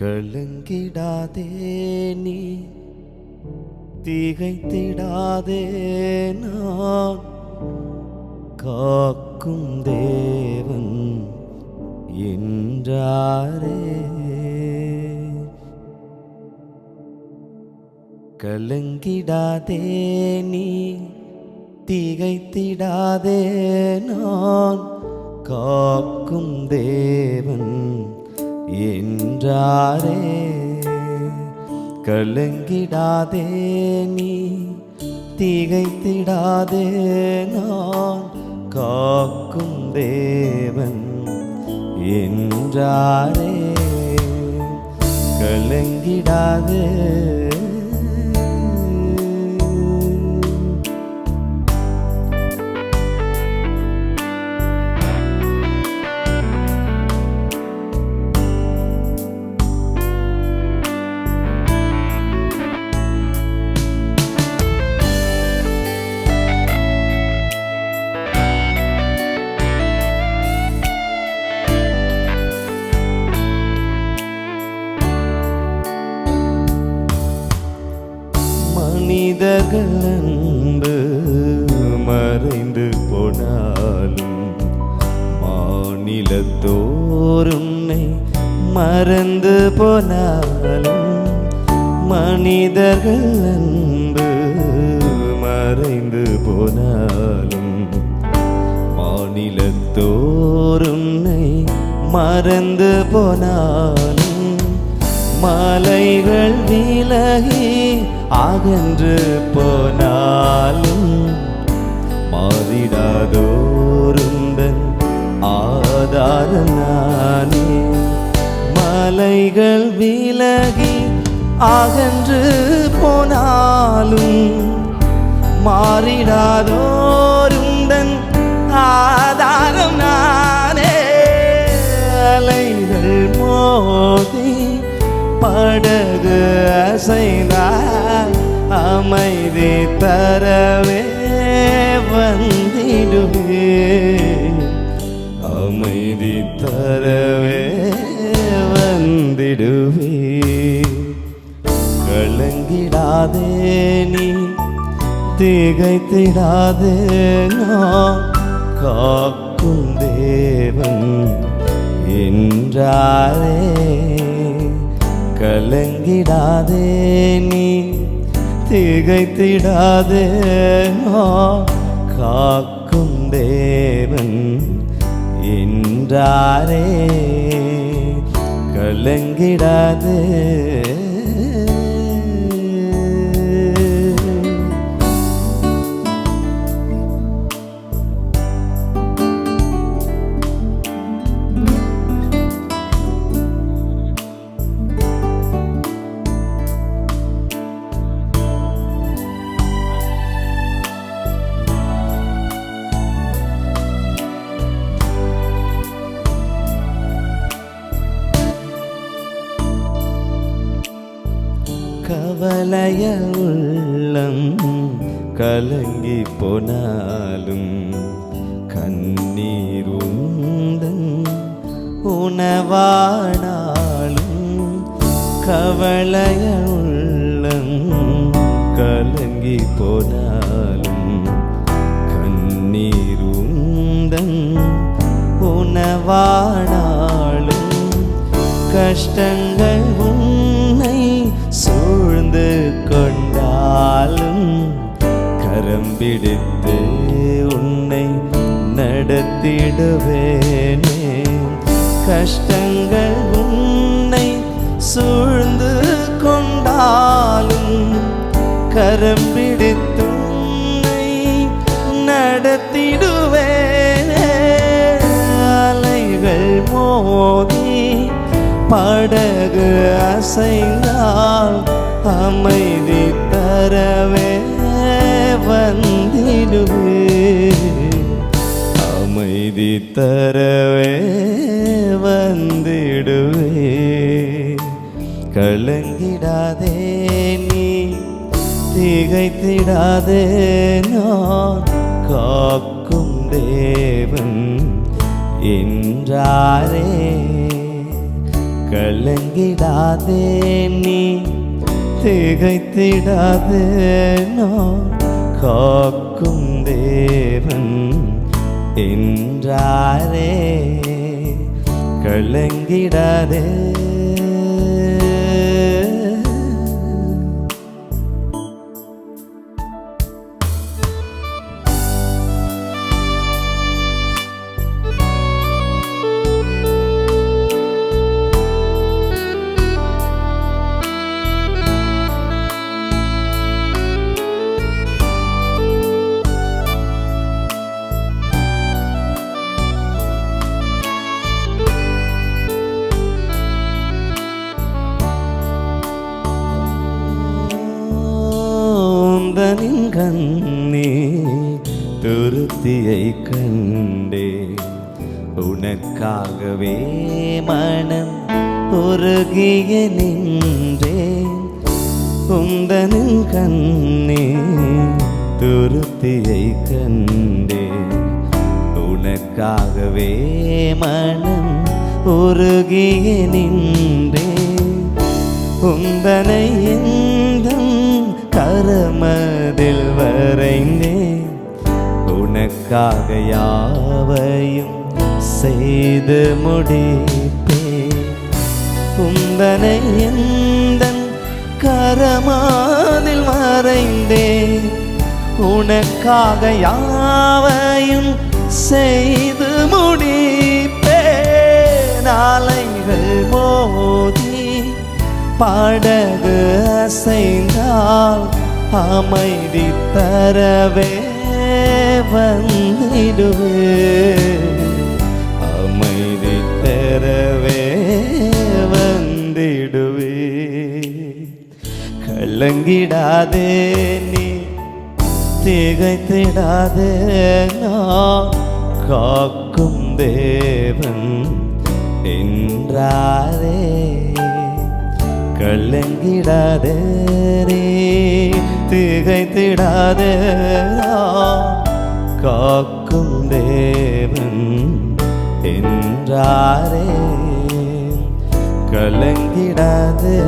கலங்கிடாதே நீ. திகைத்திடாதே நான். காக்கும் தேவன் என்றாரே. கலங்கிடாதே நீ. திகைத்திடாதே நான். காக்கும் தேவன் என்றாரே கலங்கிடாதே நீ திகைத்திடாதே நான் காக்கும் தேவன் என்றாரே. கலங்கிடாதே அன்பு மறைந்து போனாலும் மாநிலத்தோருன்னை மறந்து போனாலும் மனிதர்கள் அன்பு மறைந்து போனாலும் மாநிலத்தோருன்னை மறந்து போனாலும் மலைகள் விலகி அகன்று போனாலும் மாறிடாதோருந்தன் ஆதாரம் நானே மலைகள் விலகி அகன்று போனாலும் மாறிடாதோருந்தன் ஆதாரம் நானே அலைகள் மோதி படகு அசைந்தால் அமைதி தரவே வந்திடுவே அமைதி தரவே வந்திடுவே கலங்கிடாதே நீ திகைத்திடாதே நான் காக்கும் தேவன் என்றாரே கலங்கிடாதே நீ திகைத்திடாதே காக்கும் தேவன் என்றாரே. கலங்கிடாதே கவலைய உள்ளம் கலங்கி போனாலும் கண்ணீருந்தன் உணவானாலும் கவலைய உள்ளம் கலங்கி போனாலும் கரம் பிடித்து உன்னை நடத்திடுவேனே. கஷ்டங்கள் உன்னை சூழ்ந்து கொண்டாலும் கரம் பிடித்து உன்னை நடத்திடுவேனே. அலைகள் மோதி படகு அசைந்தால் அமைதி தரவே வந்திடுவே அமைதி தரவே வந்திடுவே. கலங்கிடாதே நீ திகைத்திடாதே நான் காக்கும் தேவன் என்றாரே. கலங்கிடாதே நீ திகைத்திடாதே நான் காக்கும் தேவன் என்றாரே. கலங்கிடாதே. உந்தனின் கண்ணே துருத்தியை கண்டே உனக்காகவே மனம் உருகிய நின்றேன் உந்தனின் கண்ணே துருத்தியை கண்டே உனக்காகவே மனம் உருகிய நின்றேன் உந்தனை எந்தம் கரமதில் வரைந்தேன். உனக்காக யாவையும் செய்து முடிப்பேன். உந்தனை எந்தன் கரமாதில் மறைந்தேன் உனக்காக யாவையும் செய்து முடிப்பேன். நாளைகள் மோதி படகு அசைந்தால் அமைதி தரவே வந்திடுவே. அமைதி தரவே வந்திடுவே. கலங்கிடாதே நீ திகைத்திடாதே நான் காக்கும் தேவன் என்றாரே கள்ளங்கிடாதே திகைத்திடாதே. காக்கும் தேவன் என்றாரே. கலங்கிடாதே.